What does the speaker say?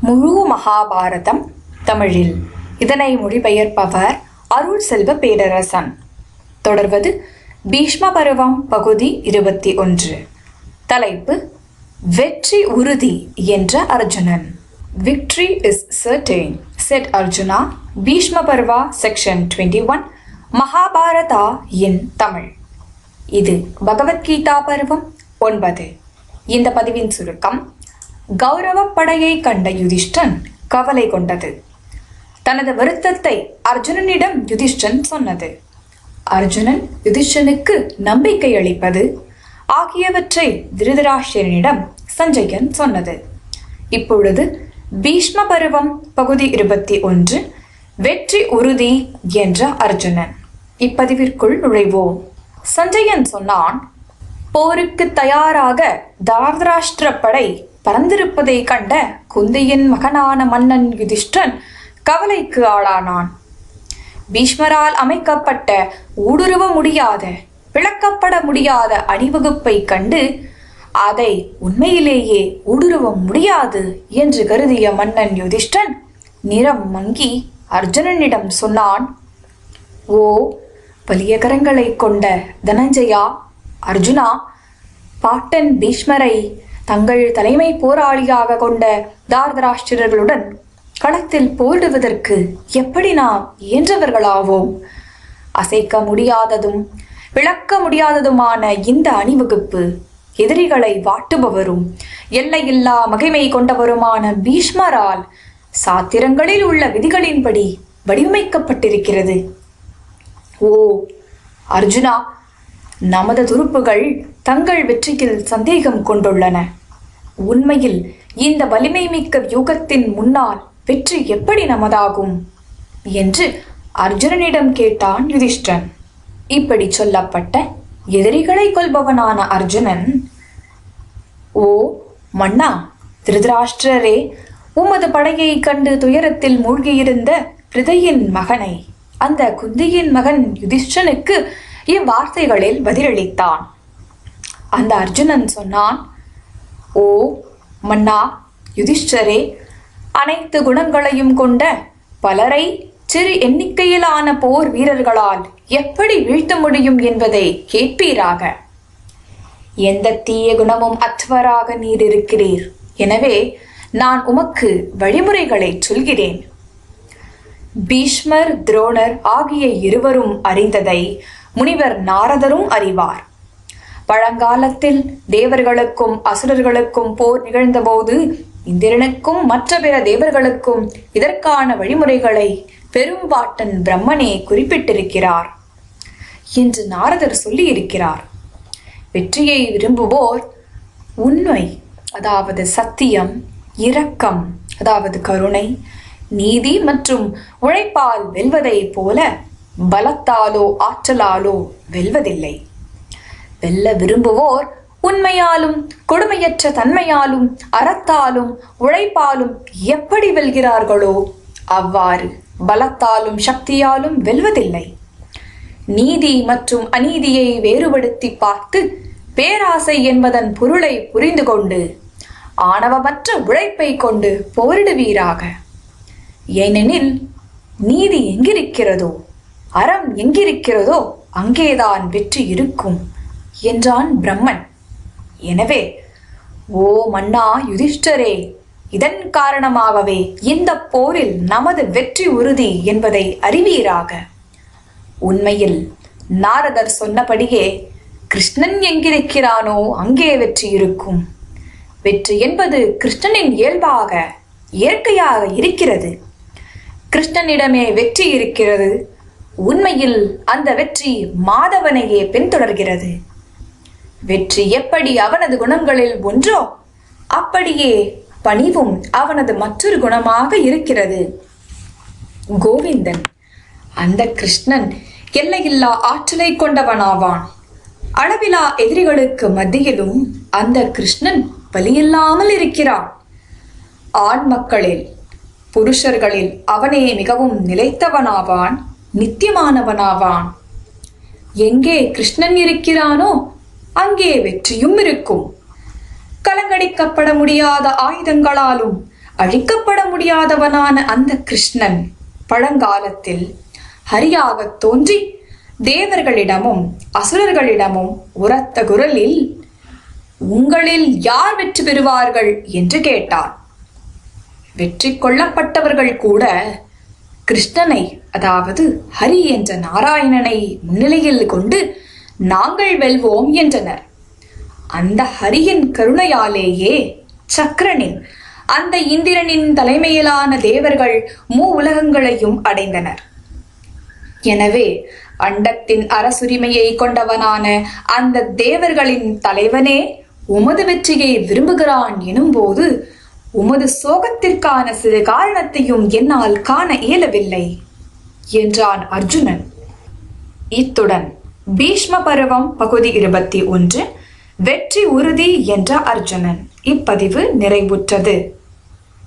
முழு மகாபாரதம் தமிழில். இதனை மொழிபெயர்ப்பவர் அருள் செல்வ பேரரசன். தொடர்வது பீஷ்ம பருவம் பகுதி இருபத்தி ஒன்று. தலைப்பு வெற்றி உறுதி என்ற Arjunan. Victory is certain said Arjuna. Bhishma Parva section twenty one Mahabharata in Tamil. இது பகவத்கீதா பருவம் ஒன்பது. இந்த பதிவின் சுருக்கம் கௌரவப் படையை கண்ட யுதிஷ்டன் கவலை கொண்டது. தனது வருத்தத்தை அர்ஜுனனிடம் யுதிஷ்டன் சொன்னது. அர்ஜுனன் யுதிஷ்டனுக்கு நம்பிக்கை அளிப்பது ஆகியவற்றை திருதராஷ்டிரனிடம் சஞ்சயன் சொன்னது. இப்பொழுது பீஷ்ம பருவம் பகுதி இருபத்தி ஒன்று வெற்றி உறுதி என்ற அர்ஜுனன். இப்பதிவிற்குள் நுழைவோம். சஞ்சயன் சொன்னான் போருக்கு தயாராக தார்தராஷ்டிர படை பறந்திருப்பதை கண்ட குந்தியின் மகனான மன்னன் யுதிஷ்டன் கவலைக்கு ஆளானான். பீஷ்மரால் அமைக்கப்பட்ட ஊடுருவ முடியாத பிளக்கப்பட முடியாத அணிவகுப்பை கண்டு அதை உண்மையிலேயே ஊடுருவ முடியாது என்று கருதிய மன்னன் யுதிஷ்டன் நிறம் மங்கி அர்ஜுனனிடம் சொன்னான் ஓ பலியகரங்களை கொண்ட தனஞ்சயா அர்ஜுனா பாட்டன் பீஷ்மரை தங்கள் தலைமை போராளியாக கொண்ட தார்தராஷ்டிரர்களுடன் களத்தில் போரிடுவதற்கு எப்படி நாம் இயன்றவர்களாவோம்? அசைக்க முடியாததும் விளக்க முடியாததுமான இந்த அணிவகுப்பு எதிரிகளை வாட்டுபவரும் எல்லையில்லா மகிமை கொண்டவருமான பீஷ்மரால் சாத்திரங்களில் உள்ள விதிகளின்படி வடிவமைக்கப்பட்டிருக்கிறது. ஓ அர்ஜுனா நமது துருப்புகள் தங்கள் வெற்றியில் சந்தேகம் கொண்டுள்ளன. உண்மையில் இந்த வலிமை மிக்க யுகத்தின் முன்னால் வெற்றி எப்படி நமதாகும்? என்று அர்ஜுனனிடம் கேட்டான் யுதிஷ்டன் இப்படி சொல்லப்பட்ட எதிரிகளை கொல்பவனான அர்ஜுனன் ஓ மன்னா திருதராஷ்டிரரே உமது படையை கண்டு துயரத்தில் மூழ்கியிருந்த பிரிதையின் மகனை அந்த குந்தியின் மகன் யுதிஷ்டனுக்கு இவ்வார்த்தைகளில் பதிலளித்தான். அந்த அர்ஜுனன் சொன்னான் ஓ மன்னா யுதிஷ்டரே அனைத்து குணங்களையும் கொண்ட பலரை சிறு எண்ணிக்கையிலான போர் வீரர்களால் எப்படி வீழ்த்த முடியும் என்பதை கேட்பீராக. எந்த தீய குணமும் அத்வராக நீர் இருக்கிறீர். எனவே நான் உமக்கு வழிமுறைகளை சொல்கிறேன். பீஷ்மர் துரோணர் ஆகிய இருவரும் அறிந்ததை முனிவர் நாரதரும் அறிவார். பழங்காலத்தில் தேவர்களுக்கும் அசுரர்களுக்கும் போர் நிகழ்ந்தபோது இந்திரனுக்கும் மற்ற பிற தேவர்களுக்கும் இதற்கான வழிமுறைகளை பெரும்பாட்டன் பிரம்மனே குறிப்பிட்டிருக்கிறார். என்று நாரதர் சொல்லியிருக்கிறார். வெற்றியை விரும்புவோர் உண்மை அதாவது சத்தியம் இரக்கம் அதாவது கருணை நீதி மற்றும் உழைப்பால் வெல்வதைப் போல பலத்தாலோ ஆற்றலாலோ வெல்வதில்லை. வெல்ல விரும்புவோர் உண்மையாலும் கொடுமையற்ற தன்மையாலும் அறத்தாலும் உழைப்பாலும் எப்படி வெல்கிறார்களோ அவ்வாறு பலத்தாலும் சக்தியாலும் வெல்வதில்லை. நீதி மற்றும் அநீதியை வேறுபடுத்தி பார்த்து பேராசை என்பதன் பொருளை புரிந்து கொண்டு ஆணவமற்ற உழைப்பை கொண்டு போரிடுவீராக. ஏனெனில் நீதி எங்கிருக்கிறதோ அறம் எங்கிருக்கிறதோ அங்கேதான் வெற்றி இருக்கும் என்றான் பிரம்மன். எனவே ஓ மன்னா யுதிஷ்டரே இதன் காரணமாகவே இந்த போரில் நமது வெற்றி உறுதி என்பதை அறிவீராக. உண்மையில் நாரதர் சொன்னபடியே கிருஷ்ணன் எங்கிருக்கிறானோ அங்கே வெற்றி இருக்கும். வெற்றி என்பது கிருஷ்ணனின் இயல்பாக இயற்கையாக இருக்கிறது. கிருஷ்ணனிடமே வெற்றி இருக்கிறது. உண்மையில் அந்த வெற்றி மாதவனையே பின்தொடர்கிறது. வெற்றி எப்படி அவனது குணங்களில் ஒன்றோ அப்படியே பணிவும் அவனது மற்றொரு குணமாக இருக்கிறது. கோவிந்தன் அந்த கிருஷ்ணன் எல்லையில்லா ஆற்றலை கொண்டவனாவான். அளவிலா எதிரிகளுக்கு மத்தியிலும் அந்த கிருஷ்ணன் வலியில்லாமல் இருக்கிறான். ஆண் மக்களில் புருஷர்களில் அவனே மிகவும் நிலைத்தவனாவான் நித்தியமானவனாவான். எங்கே கிருஷ்ணன் இருக்கிறானோ அங்கே வெற்றியும் இருக்கும். கலங்கடிக்கப்பட முடியாத ஆயுதங்களாலும் அழிக்கப்பட முடியாதவனான அந்த கிருஷ்ணன் பழங்காலத்தில் ஹரியாகத் தோன்றி தேவர்களிடமும் அசுரர்களிடமும் உரத்த குரலில் உங்களில் யார் வெற்றி பெறுவார்கள்? என்று கேட்டான். வெற்றி கொள்ளப்பட்டவர்கள் கூட கிருஷ்ணனை அதாவது ஹரி என்ற நாராயணனை முன்னிலையில் கொண்டு நாங்கள் வெல்வோம் என்றனர். அந்த ஹரியின் கருணையாலேயே சக்கரனின் அந்த இந்திரனின் தலைமையிலான தேவர்கள் மூ உலகங்களையும் அடைந்தனர். எனவே அண்டத்தின் அரசுரிமையை கொண்டவனான அந்த தேவர்களின் தலைவனே உமது வெற்றியை விரும்புகிறான் எனும்போது உமது சோகத்திற்கான சிறு காரணத்தையும் என்னால் காண இயலவில்லை என்றான் அர்ஜுனன். இத்துடன் பீஷ்ம பருவம் பகுதி இருபத்தி ஒன்று வெற்றி உறுதி என்ற அர்ஜுனன் இப்பதிவு நிறைவுற்றது.